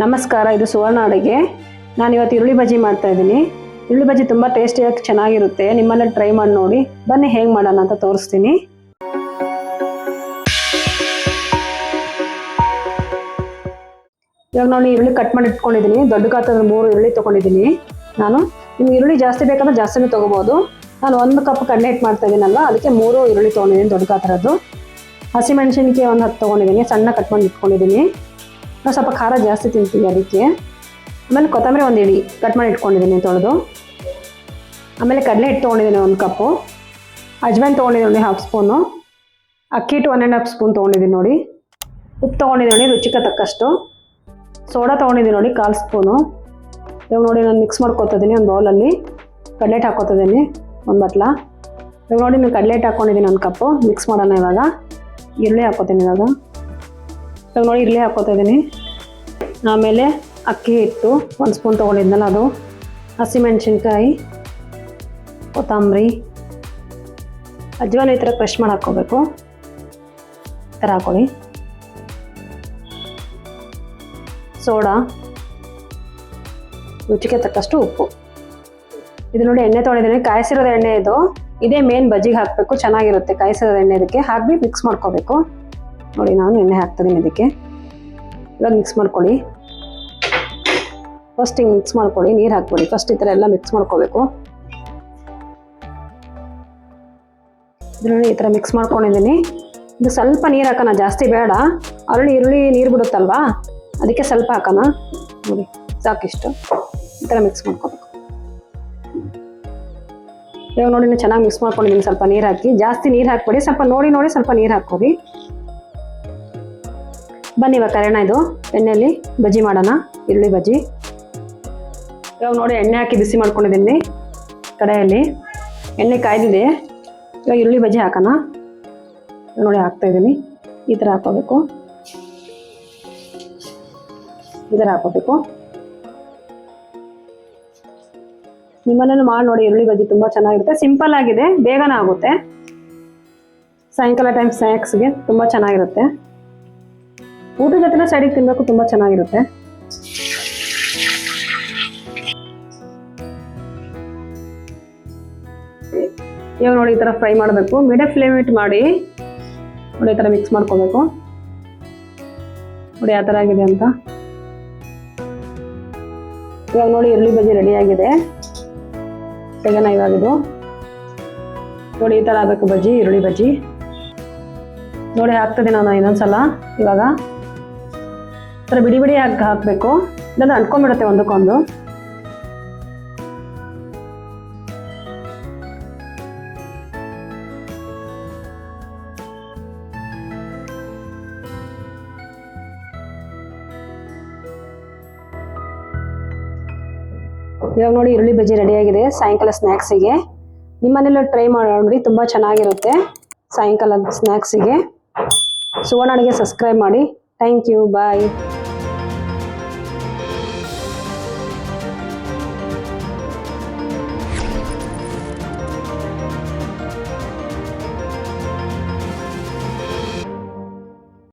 ನಮಸ್ಕಾರ, ಇದು ಸುವರ್ಣ ಅಡುಗೆ. ನಾನು ಇವತ್ತು ಈರುಳ್ಳಿ ಬಜ್ಜಿ ಮಾಡ್ತಾ ಇದ್ದೀನಿ. ಈರುಳ್ಳಿ ಬಜ್ಜಿ ತುಂಬ ಟೇಸ್ಟಿಯಾಗಿ ಚೆನ್ನಾಗಿರುತ್ತೆ. ನಿಮ್ಮಲ್ಲೇ ಟ್ರೈ ಮಾಡಿ ನೋಡಿ. ಬನ್ನಿ, ಹೇಗೆ ಮಾಡೋಣ ಅಂತ ತೋರಿಸ್ತೀನಿ. ಇವಾಗ ನಾನು ಈರುಳ್ಳಿ ಕಟ್ ಮಾಡಿ ಇಟ್ಕೊಂಡಿದ್ದೀನಿ. ದೊಡ್ಡ ಗಾತ್ರದ ಮೂರು ಈರುಳ್ಳಿ ತೊಗೊಂಡಿದ್ದೀನಿ ನಾನು. ನಿಮ್ಗೆ ಈರುಳ್ಳಿ ಜಾಸ್ತಿ ಬೇಕಂದ್ರೆ ಜಾಸ್ತಿನೂ ತೊಗೋಬೋದು. ನಾನು ಒಂದು ಕಪ್ ಕಡಲೆ ಇಟ್ಟು ಮಾಡ್ತಾ ಇದ್ದೀನಲ್ಲ ಅದಕ್ಕೆ ಮೂರು ಈರುಳ್ಳಿ ತೊಗೊಂಡಿದ್ದೀನಿ ದೊಡ್ಡ ಗಾತ್ರದ್ದು. ಹಸಿಮೆಣಸಿನ್ಕಾಯಿ ಒಂದು ಹತ್ತು ತೊಗೊಂಡಿದ್ದೀನಿ. ಸಣ್ಣ ಕಟ್ ಮಾಡಿ ಇಟ್ಕೊಂಡಿದ್ದೀನಿ. ನಾವು ಸ್ವಲ್ಪ ಖಾರ ಜಾಸ್ತಿ ತಿಂತೀವಿ ಅದಕ್ಕೆ. ಆಮೇಲೆ ಕೊತ್ತಂಬರಿ ಒಂದು ಇಡಿ ಕಟ್ ಮಾಡಿ ಇಟ್ಕೊಂಡಿದ್ದೀನಿ ತೊಳೆದು. ಆಮೇಲೆ ಕಡಲೆ ಹಿಟ್ಟು ತೊಗೊಂಡಿದ್ದೀನಿ ಒಂದು ಕಪ್ಪು. ಅಜ್ವಾइन ತೊಗೊಂಡಿದ್ದೀನಿ ನೋಡಿ ಹಾಫ್ ಸ್ಪೂನು ಅಕ್ಕಿ ಹಿಟ್ಟು ಒನ್ ಆ್ಯಂಡ್ ಹಾಫ್ ಸ್ಪೂನ್ ತೊಗೊಂಡಿದ್ದೀನಿ ನೋಡಿ. ಉಪ್ಪು ತೊಗೊಂಡಿದ್ದೀನಿ ನೋಡಿ, ರುಚಿಗೆ ತಕ್ಕಷ್ಟು. ಸೋಡಾ ತೊಗೊಂಡಿದ್ದೀನಿ ನೋಡಿ, ಕಾಲು ಸ್ಪೂನು ಇವಾಗ ನೋಡಿ ನಾನು ಮಿಕ್ಸ್ ಮಾಡ್ಕೊತಿದ್ದೀನಿ ಒಂದು ಬೌಲಲ್ಲಿ ಕಡ್ಲೆಟ್ ಹಾಕೋತಿದ್ದೀನಿ ಒಂದು ಬಟ್ಲ. ಇವಾಗ ನೋಡಿ ನಾನು ಕಡ್ಲೆಟ್ ಹಾಕ್ಕೊಂಡಿದ್ದೀನಿ ಒಂದು ಕಪ್ಪು. ಮಿಕ್ಸ್ ಮಾಡೋಣ ಇವಾಗ. ಈರುಳ್ಳಿ ಹಾಕೋತೀನಿ ಇವಾಗ. ಇವಾಗ ನೋಡಿ ಇಲ್ಲೇ ಹಾಕೋತಾ ಇದ್ದೀನಿ. ಆಮೇಲೆ ಅಕ್ಕಿ ಹಿಟ್ಟು ಒಂದು ಸ್ಪೂನ್ ತೊಗೊಂಡಿದ್ನಲ್ಲ ಅದು. ಹಸಿಮೆಣ್ಸಿನ್ಕಾಯಿ ಕೊತ್ತಂಬರಿ, ಅಜ್ವಾನ ಈ ಥರ ಕ್ರಷ್ ಮಾಡಿ ಹಾಕ್ಕೋಬೇಕು. ಈ ಥರ ಹಾಕೊಳ್ಳಿ ಸೋಡಾ, ರುಚಿಗೆ ತಕ್ಕಷ್ಟು ಉಪ್ಪು. ಇದು ನೋಡಿ ಎಣ್ಣೆ ತೊಗೊಂಡಿದ್ದೀನಿ. ಕಾಯಿಸಿರೋದು ಎಣ್ಣೆ ಇದು. ಇದೇ ಮೇನ್ ಬಜ್ಜಿಗೆ ಹಾಕಬೇಕು. ಚೆನ್ನಾಗಿರುತ್ತೆ ಕಾಯಿಸಿರೋದು ಎಣ್ಣೆ ಇದಕ್ಕೆ. ಹಾಕಿ ಮಿಕ್ಸ್ ಮಾಡ್ಕೋಬೇಕು. ನೋಡಿ, ನಾನು ಎಣ್ಣೆ ಹಾಕ್ತಿದ್ದೀನಿ ಇದಕ್ಕೆ. ಇವಾಗ ಮಿಕ್ಸ್ ಮಾಡ್ಕೊಳ್ಳಿ. ಫಸ್ಟ್ ಹಿಂಗೆ ಮಿಕ್ಸ್ ಮಾಡ್ಕೊಳ್ಳಿ, ನೀರು ಹಾಕ್ಬಿಡಿ. ಫಸ್ಟ್ ಈ ಥರ ಎಲ್ಲ ಮಿಕ್ಸ್ ಮಾಡ್ಕೋಬೇಕು. ಇದು ನೋಡಿ, ಈ ಥರ ಮಿಕ್ಸ್ ಮಾಡ್ಕೊಂಡಿದ್ದೀನಿ. ಇದು ಸ್ವಲ್ಪ ನೀರು ಹಾಕೋಣ, ಜಾಸ್ತಿ ಬೇಡ. ಅರಳಿ ಈರುಳ್ಳಿ ನೀರು ಬಿಡುತ್ತಲ್ವಾ? ಅದಕ್ಕೆ ಸ್ವಲ್ಪ ಹಾಕೋಣ. ನೋಡಿ, ಸಾಕಿಷ್ಟು. ಈ ಥರ ಮಿಕ್ಸ್ ಮಾಡ್ಕೋಬೇಕು. ಇವಾಗ ನೋಡಿ ನಾನು ಚೆನ್ನಾಗಿ ಮಿಕ್ಸ್ ಮಾಡ್ಕೊಂಡಿದ್ದೀನಿ. ಸ್ವಲ್ಪ ನೀರು ಹಾಕಿ. ಜಾಸ್ತಿ ನೀರು ಹಾಕ್ಬೇಡಿ. ಸ್ವಲ್ಪ ನೋಡಿ ನೋಡಿ, ಸ್ವಲ್ಪ ನೀರು ಹಾಕ್ಕೊಡಿ. ಬನ್ನಿ ಇವಾಗ ಕರೆಯೋಣ ಇದು. ಎಣ್ಣೆಯಲ್ಲಿ ಬಜ್ಜಿ ಮಾಡೋಣ. ಈರುಳ್ಳಿ ಬಜ್ಜಿ. ಇವಾಗ ನೋಡಿ ಎಣ್ಣೆ ಹಾಕಿ ಬಿಸಿ ಮಾಡ್ಕೊಂಡಿದ್ದೀನಿ ಕಡೆಯಲ್ಲಿ. ಎಣ್ಣೆ ಕಾಯ್ದಿದೆ. ಇವಾಗ ಈರುಳ್ಳಿ ಬಜ್ಜಿ ಹಾಕೋಣ. ನೋಡಿ ಹಾಕ್ತಾಯಿದ್ದೀನಿ ಈ ಥರ ಹಾಕೋಬೇಕು ಈ ಥರ ಹಾಕೋಬೇಕು ನಿಮ್ಮಲ್ಲೂ ಮಾಡಿ ನೋಡಿ ಈರುಳ್ಳಿ ಬಜ್ಜಿ ತುಂಬ ಚೆನ್ನಾಗಿರುತ್ತೆ. ಸಿಂಪಲ್ ಆಗಿದೆ. ಬೇಗನೆ ಆಗುತ್ತೆ. ಸಾಯಂಕಾಲ ಟೈಮ್ ಸ್ನ್ಯಾಕ್ಸ್ಗೆ ತುಂಬ ಚೆನ್ನಾಗಿರುತ್ತೆ. ಊಟದ ಜೊತೆ ಸೈಡಿಗೆ ತಿನ್ನಬೇಕು ತುಂಬ ಚೆನ್ನಾಗಿರುತ್ತೆ. ಇವಾಗ ನೋಡಿ ಈ ಥರ ಫ್ರೈ ಮಾಡಬೇಕು. ಮೀಡಿಯಂ ಫ್ಲೇಮ್ ಇಟ್ ಮಾಡಿ ನೋಡಿ ಈ ಥರ ಮಿಕ್ಸ್ ಮಾಡ್ಕೋಬೇಕು. ನೋಡಿ ಯಾವ ಥರ ಆಗಿದೆ ಅಂತ. ಇವಾಗ ನೋಡಿ ಈರುಳ್ಳಿ ಬಜ್ಜಿ ರೆಡಿ ಆಗಿದೆ. ತೆಗೆನ ಇವಾಗ ಇದು. ನೋಡಿ ಈ ಥರ ಆಗಬೇಕು ಬಜ್ಜಿ, ಈರುಳ್ಳಿ ಬಜ್ಜಿ. ನೋಡಿ ಹಾಕ್ತದೆ ನಾನು ಇನ್ನೊಂದ್ಸಲ. ಇವಾಗ ಥರ ಬಿಡಿ ಬಿಡಿ ಹಾಕಿ ಹಾಕಬೇಕು? ಇದನ್ನು ಅಂಟ್ಕೊಂಡ್ಬಿಡುತ್ತೆ ಒಂದಕ್ಕೊಂದು ಇವಾಗ ನೋಡಿ ಈರುಳ್ಳಿ ಬಜ್ಜಿ ರೆಡಿಯಾಗಿದೆ ಸಾಯಂಕಾಲ ಸ್ನ್ಯಾಕ್ಸಿಗೆ ನಿಮ್ಮನೆಲ್ಲೂ ಟ್ರೈ ಮಾಡಿ. ತುಂಬ ಚೆನ್ನಾಗಿರುತ್ತೆ ಸಾಯಂಕಾಲ ಸ್ನ್ಯಾಕ್ಸಿಗೆ ಸುವರ್ಣ ಅಡುಗೆ ಸಬ್ಸ್ಕ್ರೈಬ್ ಮಾಡಿ. Thank you bye